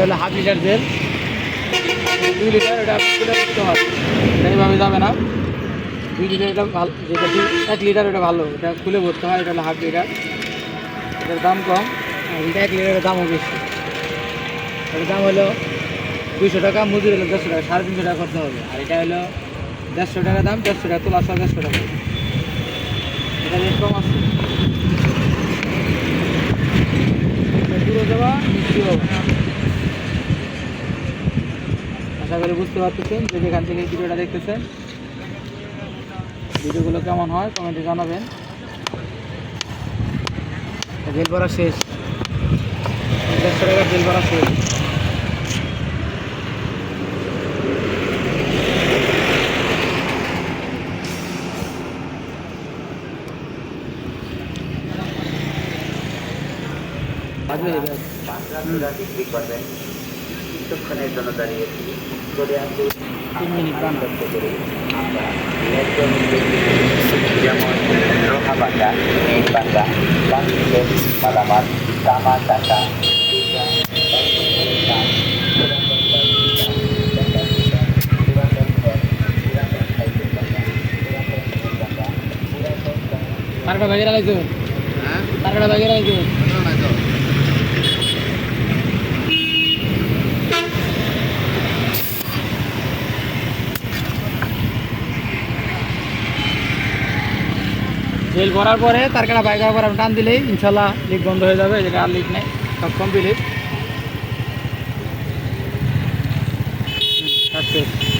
এটা হলো half litre তেল। দুই লিটার, এটা দিতে হয়। এটা এইভাবে যাবে না। দুই লিটার এটা ভালো, যেটা এক লিটার এটা ভালো। এটা খুলে ভরতে হয়, এটা হলো হাফ লিটার। এটার দাম কম। আর এটা এক লিটারের দামও বেশি। এটার দাম হলো দুইশো টাকা, মজুরি হলো দেড়শো টাকা, সাড়ে তিনশো টাকা করতে হবে। আর এটা হলো দেড়শো টাকা দাম, দেড়শো টাকা, তোলা সব দেড়শো টাকা। এটা রেট কম আছে। দূরে যাওয়া মিষ্টি হবে আশা করি বুঝতে পারতেছেন যে যেখান থেকে ভিডিওটা দেখতেছেন। ভিডিওগুলো কেমন হয় কমেন্টে জানাবেন। বেল ভরা শেষ। দেড়শো টাকা বেল ভরা শেষ। বিক্রি করবেন কিছুক্ষণের জন্য দাঁড়িয়েছি চলে আসুন তিন মিনিট রান করতে করি আমরা একজন যেমন রোহা বাংলা মেন বাংলা প্লাস্টিকের মালামাল তামা টাকা তারটা বাগেরা লাগবে তারটা বাগেরা লাগবে তেল ভরার পরে তার কাটা বাইক পরে আমি টান দিলেই ইনশাল্লাহ লিক বন্ধ হয়ে যাবে, যেটা আর লিক নেই, সব কমপ্লিট আচ্ছা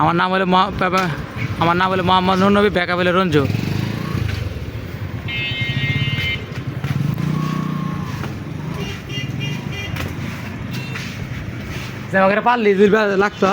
আমার নাম হলো আমার নাম হলো মোহাম্মদ নুরনবী ব্যাকআপ হলো রঞ্জু। পারলি দুই লাগতো।